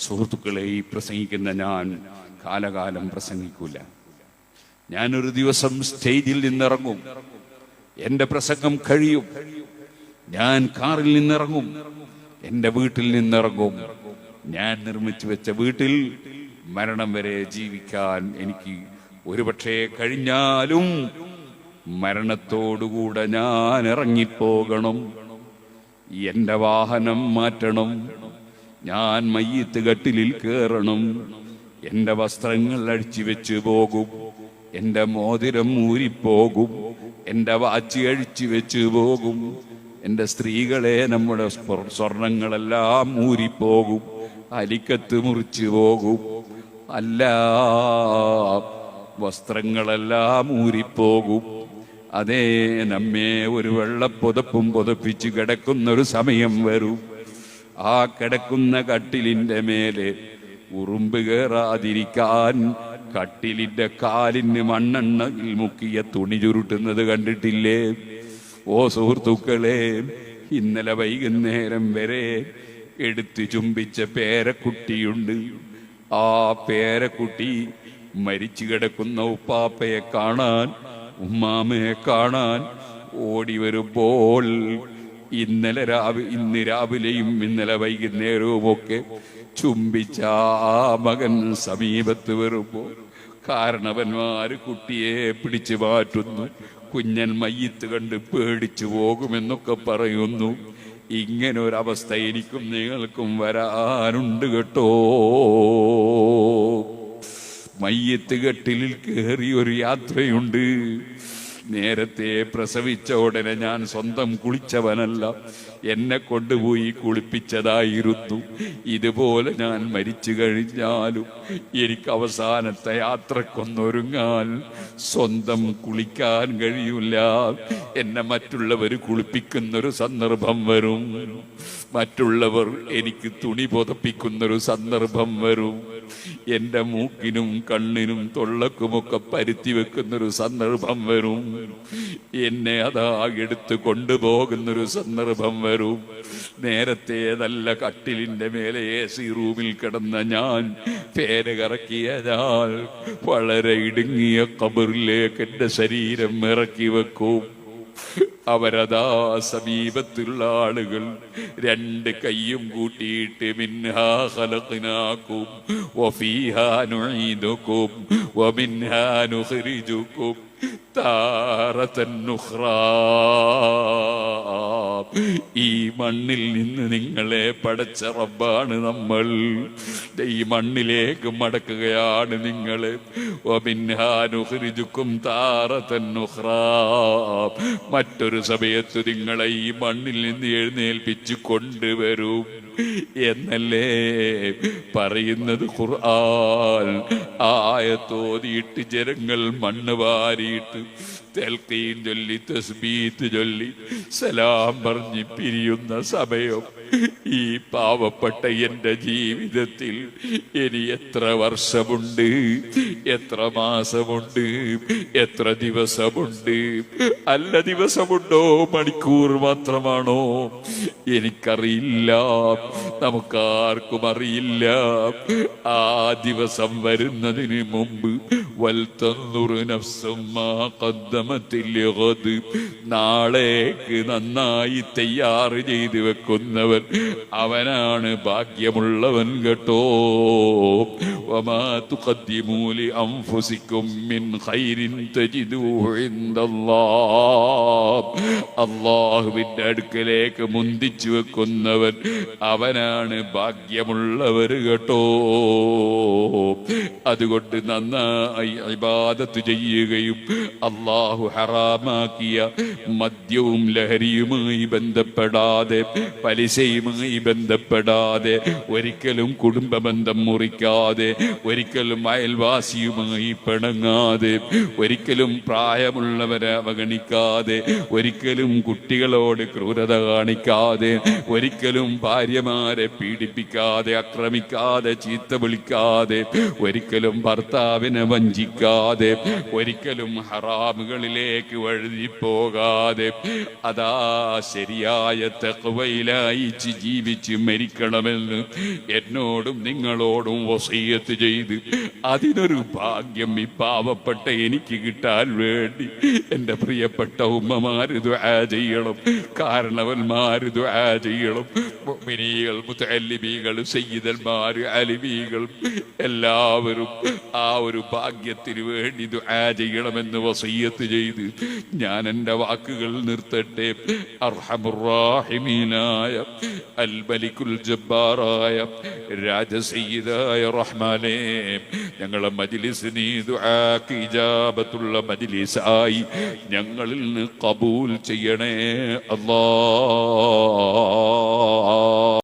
സുഹൃത്തുക്കളെ ഈ പ്രസംഗിക്കുന്ന ഞാൻ കാലകാലം പ്രസംഗിക്കൂല. ഞാനൊരു ദിവസം സ്റ്റേജിൽ നിന്നിറങ്ങും. എന്റെ പ്രസംഗം കഴിയും. ഞാൻ കാറിൽ നിന്നിറങ്ങും. എന്റെ വീട്ടിൽ നിന്നിറങ്ങും. ഞാൻ നിർമ്മിച്ചു വെച്ച വീട്ടിൽ മരണം വരെ ജീവിക്കാൻ എനിക്ക് ഒരുപക്ഷെ കഴിഞ്ഞാലും മരണത്തോടുകൂടെ ഞാൻ ഇറങ്ങിപ്പോകണം. എന്റെ വാഹനം മാറ്റണം. ഞാൻ മയ്യത്ത് കട്ടിലിൽ കയറണം എന്റെ വസ്ത്രങ്ങൾ അഴിച്ചു വെച്ച് പോകും. എന്റെ മോതിരം ഊരിപ്പോകും. എന്റെ വാച്ച് അഴിച്ചു വെച്ച് പോകും. എന്റെ സ്ത്രീകളെ നമ്മുടെ സ്വർണങ്ങളെല്ലാം ഊരിപ്പോകും. അലിക്കത്ത് മുറിച്ചു പോകും. അല്ല വസ്ത്രങ്ങളെല്ലാം ഊരിപ്പോകും. അതേ നമ്മെ ഒരു വെള്ളപ്പുതപ്പും പുതപ്പിച്ച് കിടക്കുന്നൊരു സമയം വരും. ആ കിടക്കുന്ന കട്ടിലിന്റെ മേലെ ഉറുമ്പ് കയറാതിരിക്കാൻ കട്ടിലിന്റെ കാലിന് മണ്ണെണ്ണയിൽ മുക്കിയ തുണി ചുരുട്ടുന്നത് കണ്ടിട്ടില്ലേ? ഓ സുഹൃത്തുക്കളെ ഇന്നലെ വൈകുന്നേരം വരെ എടുത്തു ചുംബിച്ച പേരക്കുട്ടിയുണ്ട്. ആ പേരക്കുട്ടി മരിച്ചു കിടക്കുന്ന ഉപ്പാപ്പയെ കാണാൻ ഉമ്മാമയെ കാണാൻ ഓടി വരുമ്പോൾ ഇന്നലെ രാവിലെ ഇന്ന് രാവിലെയും ഇന്നലെ വൈകുന്നേരവും ഒക്കെ ചുംബിച്ച ആ മകൻ സമീപത്ത് വരുമ്പോൾ കാരണവന്മാര് കുട്ടിയെ പിടിച്ചു മാറ്റുന്നു. കുഞ്ഞൻ മയ്യത്ത് കണ്ട് പേടിച്ചു പോകുമെന്നൊക്കെ പറയുന്നു. ഇങ്ങനെ ഒരവസ്ഥ എനിക്കും നിങ്ങൾക്കും വരാനുണ്ട് കേട്ടോ. മയ്യത്ത് കെട്ടിലിൽ കയറി ഒരു യാത്രയുണ്ട്. നേരത്തെ പ്രസവിച്ച ഉടനെ ഞാൻ സ്വന്തം കുളിച്ചവനല്ല. എന്നെ കൊണ്ടുപോയി കുളിപ്പിച്ചതായിരുന്നു. ഇതുപോലെ ഞാൻ മരിച്ചു കഴിഞ്ഞാലും എനിക്ക് അവസാനത്തെ യാത്രക്കൊന്നൊരുങ്ങാൻ സ്വന്തം കുളിക്കാൻ കഴിയില്ല. എന്നെ മറ്റുള്ളവർ കുളിപ്പിക്കുന്നൊരു സന്ദർഭം വരും. മറ്റുള്ളവർ എനിക്ക് തുണി പുതപ്പിക്കുന്നൊരു സന്ദർഭം വരും. എന്റെ മൂക്കിനും കണ്ണിനും തൊള്ളക്കുമൊക്കെ പരുത്തി വെക്കുന്നൊരു സന്ദർഭം വരും. എന്നെ അതാ എടുത്ത് കൊണ്ടുപോകുന്നൊരു സന്ദർഭം വരും. നേരത്തെ നല്ല കട്ടിലിന്റെ മേലെ എ സി റൂമിൽ കിടന്ന ഞാൻ പേര് കറക്കിയതാൽ വളരെ ഇടുങ്ങിയ കബറിലേക്ക് എന്റെ ശരീരം ഇറക്കി വെക്കും. അവരതാ സമീപത്തുള്ള ആളുകൾ. രണ്ട് കൈയും കൂട്ടിയിട്ട് മിൻഹാ ഖലഖ്നാകും വഫീഹാ നുഈദുകും വമിൻഹാ നുഖ്രിജുകും താറത്തൻ നുഖ്റാ ഈ മണ്ണിൽ നിന്ന് നിങ്ങളെ പടച്ച റബ്ബാണ് നമ്മൾ. ഈ മണ്ണിലേക്ക് മടക്കുകയാണ് നുഖ്റാ മറ്റൊരു സമയത്ത് നിങ്ങളെ ഈ മണ്ണിൽ നിന്ന് എഴുന്നേൽപ്പിച്ചു കൊണ്ടുവരും. എന്നല്ലേ പറയുന്നത് ഖുർആൻ? ആയത്തോതിയിട്ട് ജനങ്ങൾ മണ്ണ് Espírito തെൽക്കീൻ ചൊല്ലി തസ്ബീത്ത് ചൊല്ലി സലാം പറഞ്ഞ് പിരിയുന്ന സമയം ഈ പാവപ്പെട്ട എന്റെ ജീവിതത്തിൽ ഇനി എത്ര വർഷമുണ്ട്? എത്ര മാസമുണ്ട്? എത്ര ദിവസമുണ്ട്? അല്ല ദിവസമുണ്ടോ? മണിക്കൂർ മാത്രമാണോ? എനിക്കറിയില്ല. നമുക്കാർക്കും അറിയില്ല. ആ ദിവസം വരുന്നതിന് മുമ്പ് വൽത്തന്നുറു നഫ്സും മാ ലിഗദ്. നാളേക്ക് നന്നായി തയ്യാറ് ചെയ്ത് വെക്കുന്നവൻ അവനാണ് ഭാഗ്യമുള്ളവൻ കേട്ടോ. വമാ തുഖദ്ദിമൂ ലിഅൻഫുസിക്കും മിൻ ഖൈരിൻ അടുക്കലേക്ക് മുന്തിച്ചു വെക്കുന്നവൻ അവനാണ് ഭാഗ്യമുള്ളവർ കേട്ടോ. അതുകൊണ്ട് നന്നായി ഇബാദത്ത് ചെയ്യുകയും അള്ളാഹു ഹറാമാക്കിയ. മദ്യവും ലഹരിയുമായി ബന്ധപ്പെടാതെ പലിശയുമായി ബന്ധപ്പെടാതെ ഒരിക്കലും കുടുംബ ബന്ധം മുറിക്കാതെ ഒരിക്കലും അയൽവാസിയുമായി പിണങ്ങാതെ ഒരിക്കലും പ്രായമുള്ളവരെ അവഗണിക്കാതെ ഒരിക്കലും കുട്ടികളോട് ക്രൂരത കാണിക്കാതെ ഒരിക്കലും ഭാര്യമാരെ പീഡിപ്പിക്കാതെ ആക്രമിക്കാതെ ചീത്ത വിളിക്കാതെ ഒരിക്കലും ഭർത്താവിനെ വഞ്ചിക്കാതെ ഒരിക്കലും ഹറാമുകളിലേക്ക് വഴുതിപ്പോകാതെ അതാ ശരിയായ തെക്കുവയിലായിച്ച് ജീവിച്ച് മരിക്കണമെന്ന് എന്നോടും നിങ്ങളോടും വസീയത്ത് ചെയ്ത് അതിനൊരു ഭാഗ്യം ഈ പാവപ്പെട്ട എനിക്ക് കിട്ടാൻ വേണ്ടി എന്റെ പ്രിയപ്പെട്ട ഉമ്മമാര് ദുആ ചെയ്യണം കാരണവന്മാര് ദുആ ചെയ്യണം മുഅ്മിനീകൾ മുത്തല്ലിമീകൾ സയ്യിദന്മാര് അലിബികൾ എല്ലാവരും ആ ഒരു ഭാഗ്യത്തിന് വേണ്ടി ദുആ ചെയ്യണമെന്ന് വസീയത്ത് ചെയ്ത്. ഞാൻ എന്റെ വാക്കുകൾ നിർത്തട്ടെ. അർഹമുറാഹിമീനായ അൽ മലിക്കുൽ ജബ്ബാറായ രാജസീതായ റഹ്മാനെ. ഞങ്ങളെ മജിലിസ് നീ ദുആക്ക് ഇജാബത്തുള്ള മജ്ലിസായി ഞങ്ങളിൽ നിന്ന് കബൂൽ ചെയ്യണേ. അല്ലാ